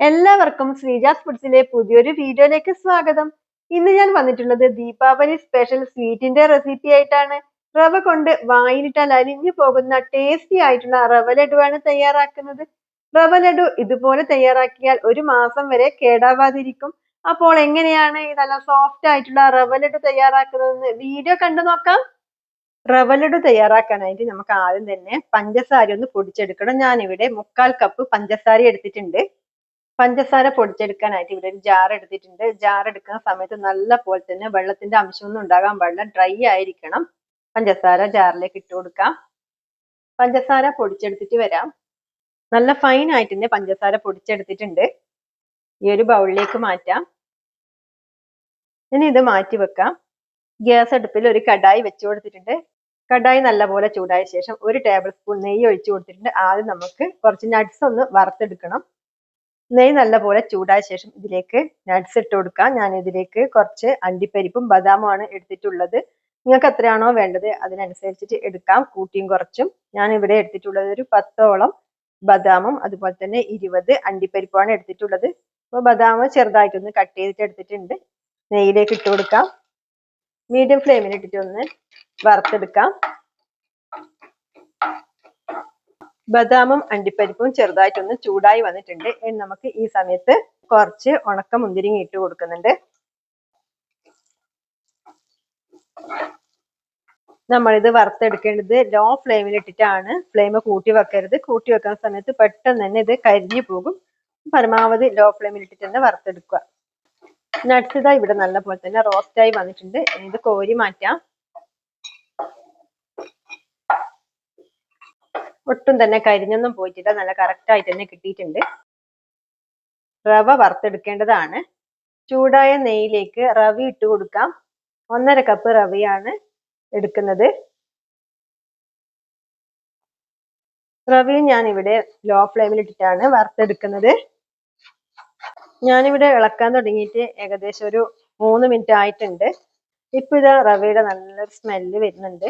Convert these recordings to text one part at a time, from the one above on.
എല്ലാവർക്കും ശ്രീജാസ് ഫുഡ്സിലെ പുതിയൊരു വീഡിയോയിലേക്ക് സ്വാഗതം. ഇന്ന് ഞാൻ വന്നിട്ടുള്ളത് ദീപാവലി സ്പെഷ്യൽ സ്വീറ്റിന്റെ റെസിപ്പി ആയിട്ടാണ്. റവ കൊണ്ട് വായിലിട്ടാൽ അലിഞ്ഞു പോകുന്ന ടേസ്റ്റി ആയിട്ടുള്ള റവ ലഡുവാണ് തയ്യാറാക്കുന്നത്. റവ ലഡു ഇതുപോലെ തയ്യാറാക്കിയാൽ ഒരു മാസം വരെ കേടാവാതിരിക്കും. അപ്പോൾ എങ്ങനെയാണ് നല്ല സോഫ്റ്റ് ആയിട്ടുള്ള റവ ലഡു തയ്യാറാക്കുന്നതെന്ന് വീഡിയോ കണ്ടു നോക്കാം. റവ ലഡു തയ്യാറാക്കാനായിട്ട് നമുക്ക് ആദ്യം തന്നെ പഞ്ചസാര ഒന്ന് പൊടിച്ചെടുക്കണം. ഞാനിവിടെ മുക്കാൽ കപ്പ് പഞ്ചസാര എടുത്തിട്ടുണ്ട്. പഞ്ചസാര പൊടിച്ചെടുക്കാനായിട്ട് ഇവിടെ ഒരു ജാർ എടുത്തിട്ടുണ്ട്. ജാർ എടുക്കുന്ന സമയത്ത് നല്ല പോലെ തന്നെ വെള്ളത്തിന്റെ അംശമൊന്നും ഉണ്ടാകാൻ പാടില്ല. ഡ്രൈ ആയിരിക്കണം. പഞ്ചസാര ജാറിലേക്ക് ഇട്ട് കൊടുക്കാം. പഞ്ചസാര പൊടിച്ചെടുത്തിട്ട് വരാം. നല്ല ഫൈൻ ആയിട്ട് തന്നെ പഞ്ചസാര പൊടിച്ചെടുത്തിട്ടുണ്ട്. ഈ ഒരു ബൗളിലേക്ക് മാറ്റാം. ഇനി ഇത് മാറ്റി വെക്കാം. ഗ്യാസ് അടുപ്പിൽ ഒരു കടായി വെച്ചു കൊടുത്തിട്ടുണ്ട്. കടായി നല്ലപോലെ ചൂടായ ശേഷം ഒരു ടേബിൾ സ്പൂൺ നെയ്യ് ഒഴിച്ചു കൊടുത്തിട്ടുണ്ട്. ആദ്യം നമുക്ക് കുറച്ച് നട്ട്സ് ഒന്ന് വറുത്തെടുക്കണം. നെയ്യ് നല്ലപോലെ ചൂടായ ശേഷം ഇതിലേക്ക് നട്ട്സ് ഇട്ട് കൊടുക്കാം. ഞാൻ ഇതിലേക്ക് കുറച്ച് അണ്ടിപ്പരിപ്പും ബദാമുമാണ് എടുത്തിട്ടുള്ളത്. നിങ്ങൾക്ക് എത്രയാണോ വേണ്ടത് അതിനനുസരിച്ചിട്ട് എടുക്കാം. കൂട്ടിയും കുറച്ചും. ഞാൻ ഇവിടെ എടുത്തിട്ടുള്ളത് ഒരു പത്തോളം ബദാമും അതുപോലെ തന്നെ ഇരുപത് അണ്ടിപ്പരിപ്പുമാണ് എടുത്തിട്ടുള്ളത്. അപ്പോൾ ബദാം ചെറുതായിട്ടൊന്ന് കട്ട് ചെയ്തിട്ട് എടുത്തിട്ടുണ്ട്. നെയ്യിലേക്ക് ഇട്ട് കൊടുക്കാം. മീഡിയം ഫ്ലെയിമിൽ ഇട്ടിട്ട് ഒന്ന് വറുത്തെടുക്കാം. ബദാമും അണ്ടിപ്പരിപ്പും ചെറുതായിട്ടൊന്ന് ചൂടായി വന്നിട്ടുണ്ട്. നമുക്ക് ഈ സമയത്ത് കുറച്ച് ഉണക്ക മുന്തിരിങ്ങ ഇട്ട് കൊടുക്കുന്നുണ്ട്. നമ്മളിത് വറുത്തെടുക്കേണ്ടത് ലോ ഫ്ലെയിമിൽ ഇട്ടിട്ടാണ് ഫ്ലെയിം കൂട്ടി വെക്കരുത്. കൂട്ടി വെക്കുന്ന സമയത്ത് പെട്ടെന്ന് തന്നെ ഇത് കരിഞ്ഞു പോകും. പരമാവധി ലോ ഫ്ലെയിമിൽ ഇട്ടിട്ട് തന്നെ വറുത്തെടുക്കുക. നട്ട്സ് ഇതാ ഇവിടെ നല്ല പോലെ തന്നെ റോസ്റ്റ് ആയി വന്നിട്ടുണ്ട്. ഇത് കോരി മാറ്റാം. ഒട്ടും തന്നെ കരിഞ്ഞൊന്നും പോയിട്ടില്ല. നല്ല കറക്റ്റായിട്ട് തന്നെ കിട്ടിയിട്ടുണ്ട്. റവ വറുത്തെടുക്കേണ്ടതാണ്. ചൂടായ നെയ്യിലേക്ക് റവ ഇട്ട് കൊടുക്കാം. ഒന്നര കപ്പ് റവയാണ് എടുക്കുന്നത്. റവയും ഞാൻ ഇവിടെ ലോ ഫ്ലെയിമിൽ ഇട്ടിട്ടാണ് വറുത്തെടുക്കുന്നത്. ഞാനിവിടെ ഇളക്കാൻ തുടങ്ങിയിട്ട് ഏകദേശം ഒരു മൂന്ന് മിനിറ്റ് ആയിട്ടുണ്ട്. ഇപ്പൊ ഇതാ റവയുടെ നല്ലൊരു സ്മെല്ല് വരുന്നുണ്ട്.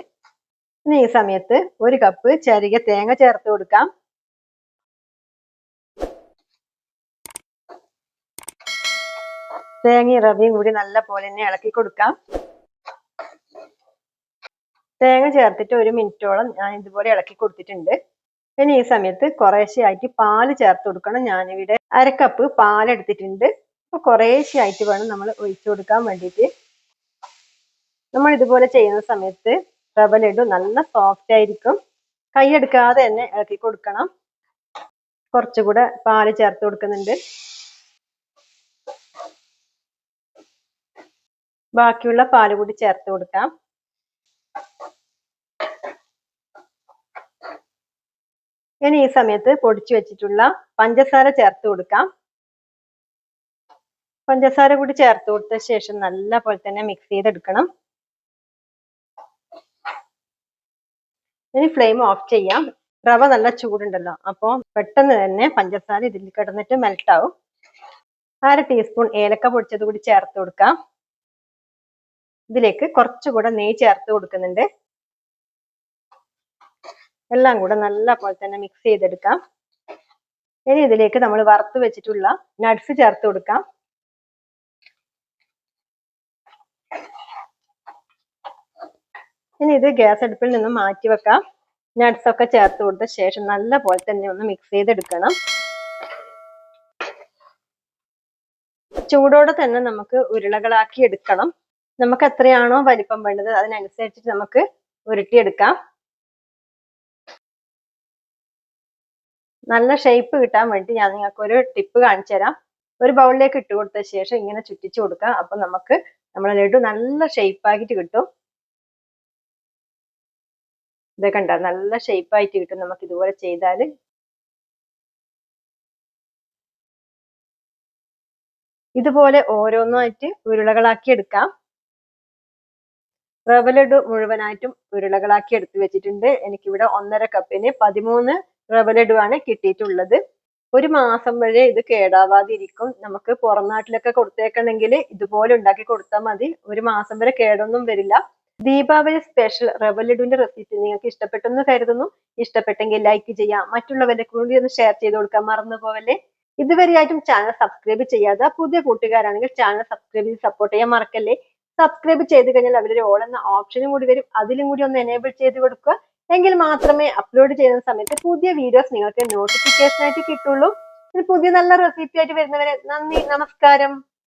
ഇനി ഈ സമയത്ത് ഒരു കപ്പ് ചരിക തേങ്ങ ചേർത്ത് കൊടുക്കാം. തേങ്ങയും റവയും കൂടി നല്ല പോലെ തന്നെ ഇളക്കി കൊടുക്കാം. തേങ്ങ ചേർത്തിട്ട് ഒരു മിനിറ്റോളം ഞാൻ ഇതുപോലെ ഇളക്കി കൊടുത്തിട്ടുണ്ട്. ഇനി ഈ സമയത്ത് കുറേശ്ശെയായിട്ട് പാൽ ചേർത്ത് കൊടുക്കണം. ഞാനിവിടെ അരക്കപ്പ് പാലെടുത്തിട്ടുണ്ട് അപ്പൊ അപ്പൊ കുറേശ്ശെയായിട്ട് വേണം നമ്മൾ ഒഴിച്ചു കൊടുക്കാൻ വേണ്ടിയിട്ട്. നമ്മൾ ഇതുപോലെ ചെയ്യുന്ന സമയത്ത് റവ ഇടും. നല്ല സോഫ്റ്റ് ആയിരിക്കും. കൈ എടുക്കാതെ തന്നെ ഇളക്കി കൊടുക്കണം. കുറച്ചുകൂടെ പാൽ ചേർത്ത് കൊടുക്കുന്നുണ്ട്. ബാക്കിയുള്ള പാൽ കൂടി ചേർത്ത് കൊടുക്കാം. ഇനി ഈ സമയത്ത് പൊടിച്ചു വെച്ചിട്ടുള്ള പഞ്ചസാര ചേർത്ത് കൊടുക്കാം. പഞ്ചസാര കൂടി ചേർത്ത് കൊടുത്ത ശേഷം നല്ല പോലെ തന്നെ മിക്സ് ചെയ്തെടുക്കണം. ഇനി ഫ്ലെയിം ഓഫ് ചെയ്യാം. റവ നല്ല ചൂടുണ്ടല്ലോ. അപ്പോൾ പെട്ടെന്ന് തന്നെ പഞ്ചസാര ഇതിൽ കിടന്നിട്ട് മെൽറ്റ് ആവും. അര ടീസ്പൂൺ ഏലക്ക പൊടിച്ചത് കൂടി ചേർത്ത് കൊടുക്കാം. ഇതിലേക്ക് കുറച്ചുകൂടെ നെയ്യ് ചേർത്ത് കൊടുക്കുന്നുണ്ട്. എല്ലാം കൂടെ നല്ല പോലെ തന്നെ മിക്സ് ചെയ്തെടുക്കാം. ഇനി ഇതിലേക്ക് നമ്മൾ വറുത്ത് വെച്ചിട്ടുള്ള നട്സ് ചേർത്ത് കൊടുക്കാം. ഇനി ഇത് ഗ്യാസ് അടുപ്പിൽ നിന്ന് മാറ്റി വെക്കാം. നട്ട്സ് ഒക്കെ ചേർത്ത് കൊടുത്ത ശേഷം നല്ല പോലെ തന്നെ ഒന്ന് മിക്സ് ചെയ്തെടുക്കണം. ചൂടോടെ തന്നെ നമുക്ക് ഉരുളകളാക്കി എടുക്കണം. നമുക്ക് എത്രയാണോ വലിപ്പം വേണ്ടത് അതിനനുസരിച്ചിട്ട് നമുക്ക് ഉരുട്ടിയെടുക്കാം. നല്ല ഷേപ്പ് കിട്ടാൻ വേണ്ടി ഞാൻ നിങ്ങൾക്ക് ഒരു ടിപ്പ് കാണിച്ചു തരാം. ഒരു ബൗളിലേക്ക് ഇട്ട് കൊടുത്ത ശേഷം ഇങ്ങനെ ചുറ്റിച്ചു കൊടുക്കാം. അപ്പൊ നമുക്ക് നമ്മുടെ ലഡു നല്ല ഷേപ്പ് ആക്കിയിട്ട് കിട്ടും. ഇത് കണ്ട നല്ല ഷേപ്പ് ആയിട്ട് കിട്ടും നമുക്ക് ഇതുപോലെ ചെയ്താൽ ഇതുപോലെ ഓരോന്നായിട്ട് ഉരുളകളാക്കി എടുക്കാം. റവ ലഡു മുഴുവനായിട്ടും ഉരുളകളാക്കി എടുത്തു വെച്ചിട്ടുണ്ട്. എനിക്കിവിടെ ഒന്നര കപ്പിന് പതിമൂന്ന് ആണ് കിട്ടിയിട്ടുള്ളത്. ഒരു മാസം വരെ ഇത് കേടാവാതിരിക്കും. നമുക്ക് പുറം നാട്ടിലൊക്കെ കൊടുത്തേക്കണമെങ്കിൽ ഇതുപോലെ ഉണ്ടാക്കി കൊടുത്താൽ മതി. ഒരു മാസം വരെ കേടൊന്നും വരില്ല. ദീപാവലി സ്പെഷ്യൽ റവ ലഡുവിന്റെ റെസിപ്പി നിങ്ങൾക്ക് ഇഷ്ടപ്പെട്ടെന്ന് കരുതുന്നു. ഇഷ്ടപ്പെട്ടെങ്കിൽ ലൈക്ക് ചെയ്യാം. മറ്റുള്ളവരുടെ കൂടി ഒന്ന് ഷെയർ ചെയ്ത് കൊടുക്കാൻ മറന്നു പോവല്ലേ ഇതുവരെയായിട്ടും ചാനൽ സബ്സ്ക്രൈബ് ചെയ്യാതെ പുതിയ കൂട്ടുകാരാണെങ്കിൽ ചാനൽ സബ്സ്ക്രൈബ് ചെയ്ത് സപ്പോർട്ട് ചെയ്യാൻ മറക്കല്ലേ? സബ്സ്ക്രൈബ് ചെയ്ത് കഴിഞ്ഞാൽ അവരൊരു ഓൾ ഓപ്ഷനും കൂടി വരും. അതിലും കൂടി ഒന്ന് എനേബിൾ ചെയ്ത് കൊടുക്കുക. എങ്കിൽ മാത്രമേ അപ്ലോഡ് ചെയ്യുന്ന സമയത്ത് പുതിയ വീഡിയോസ് നിങ്ങൾക്ക് നോട്ടിഫിക്കേഷൻ ആയിട്ട് കിട്ടുള്ളൂ. പുതിയ നല്ല റെസിപ്പി ആയിട്ട് വരുന്നവരെ നന്ദി. നമസ്കാരം.